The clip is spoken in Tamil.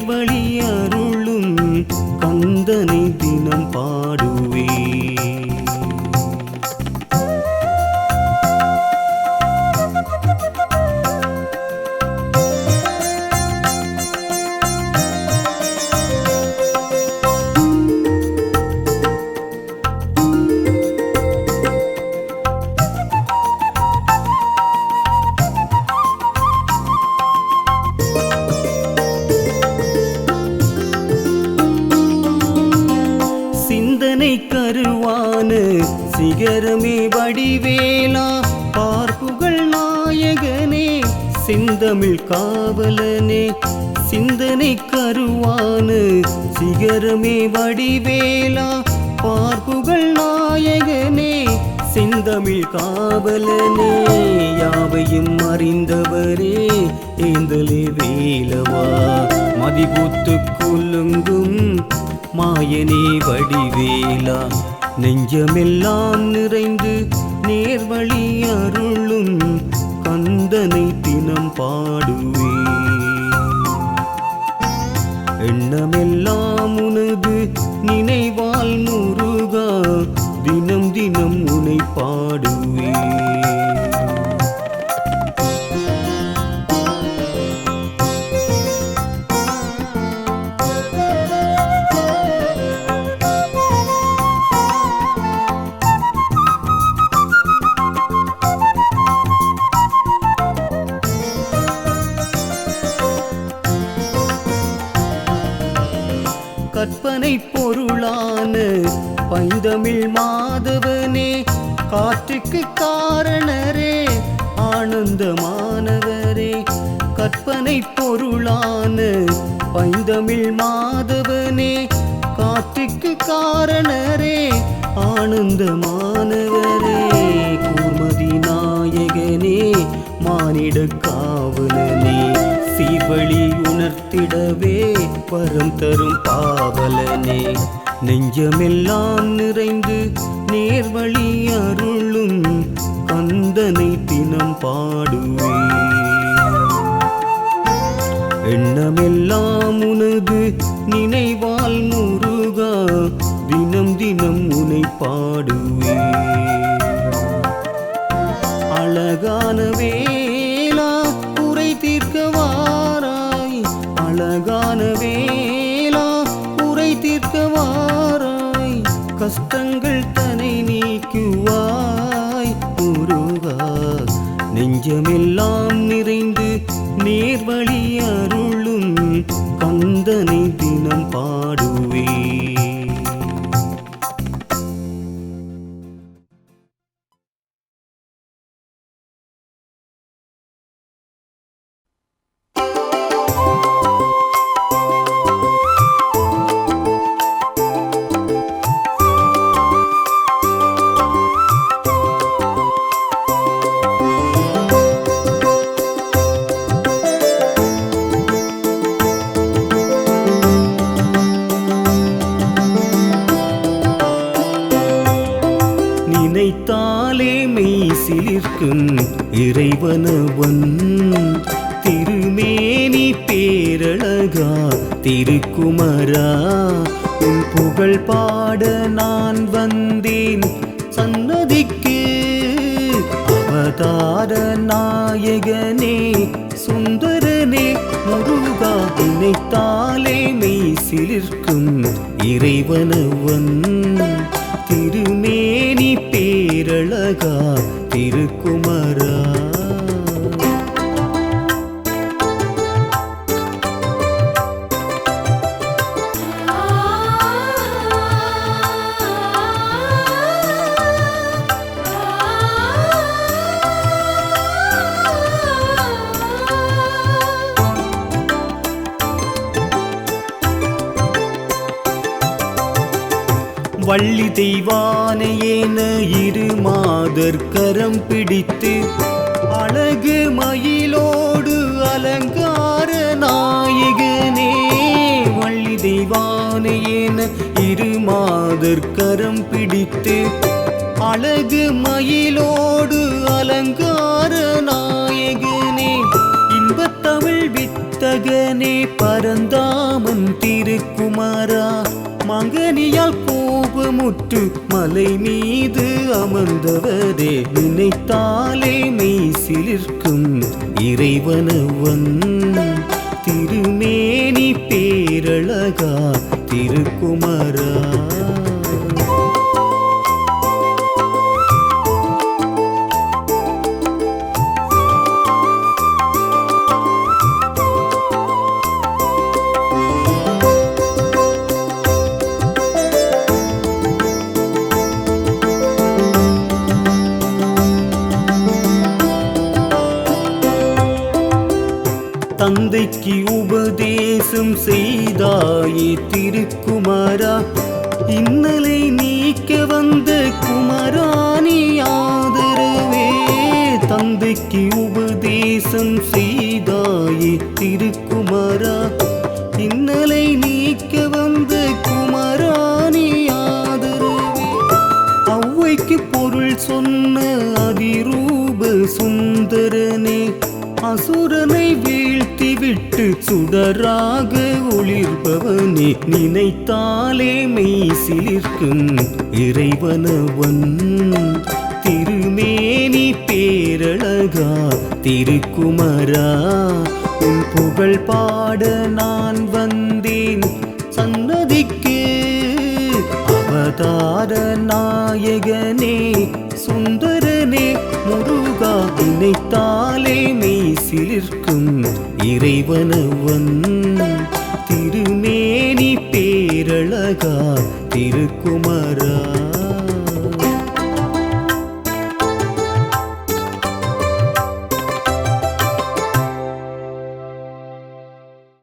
நேர்வழி அருளும் கந்தனை தினம் பாடுவே கருவான சிகரமே வடிவேலா. பார்ப்புகள் நாயகனே செந்தமிழ் காவலனே. சிந்தனை கருவான சிகரமே வடிவேலா. பார்ப்புகள் நாயகனே செந்தமிழ் காவலனே. யாவையும் அறிந்தவரே ஏந்தலே வேலவா. மதிபூத்து குலுங்கும் மாயனே வடிவேலா. நெஞ்சமெல்லாம் நிறைந்து நேர்வழி அருளும் கந்தனை தினம் பாடுவே எண்ணமெல்லாம் கற்பனை பொருளான பைந்தமிழ் மாதவனே காற்றுக்கு காரணரே ஆனந்தமானவரே. கற்பனை பொருளான பைந்தமிழ் மாதவனே காற்றுக்கு காரணரே ஆனந்தமானவரே. கூர்மதி நாயகனே மானிட காவலனே சீர்வழி உணர்த்திடவே வரம் தரும் பாவலனே. நெஞ்சமெல்லாம் நிறைந்து நேர்வழி அருளும் அந்தனை தினம் பாடுவே. எண்ணமெல்லாம் உனது நினைவால் முருகா தினம் தினம் உனை பாடுவே. அழகானவே அழகான வேலா உரை தீர்க்கவாராய். கஷ்டங்கள் தனை நீக்குவாய். முருகா நெஞ்சமெல்லாம் நிறைந்து நேர்வழி அருளும் கந்தனை அழகா திருக்குமரா உன் புகழ் பாட நான் வந்தேன். சன்னதிக்கு அவதார நாயகனே சுந்தரனே முருகா நினைத்தாலே மெய் சிலிர்க்கும் இறைவனவன். திருமேனி பேரழகா திருக்குமரா. வள்ளி தெய்வானையேன இரு மாதர் கரம் பிடித்து அழகு மயிலோடு அலங்கார நாயகனே வள்ளி தெய்வானையேன இரு மாதர் கரம் பிடித்து அழகு மயிலோடு வித்தகனே பரந்தாமன் திருக்குமாரா மங்கனியால் கோபமுற்று மலை மீது அமர்ந்தவரே நினைத்தாலே மெய் சிலிர்க்கும் இறைவனவன் திருமேனி பேரழகா திருக்குமாரா. தேசம் செய்தாயே திருக்குமாரா. இன்னலை நீக்க வந்த குமராணி ஆதரவே. தந்தைக்கு உபதேசம் செய்தாயே திருக்குமாரா. சுடராக ஒளிர்பவனே நினைத்தாலே மெய் சிலிர்க்கும் இறைவனவன். திருமேனி பேரழகா திருக்குமரா உன் புகழ் பாட நான் வந்தேன். சன்னதிக்கு அவதார நாயகனே சுந்தர முருகா நினைத்தாலே மெய் சிலிர்க்கும் இறைவனவன். திருமேனி பேரழகா திருக்குமரா.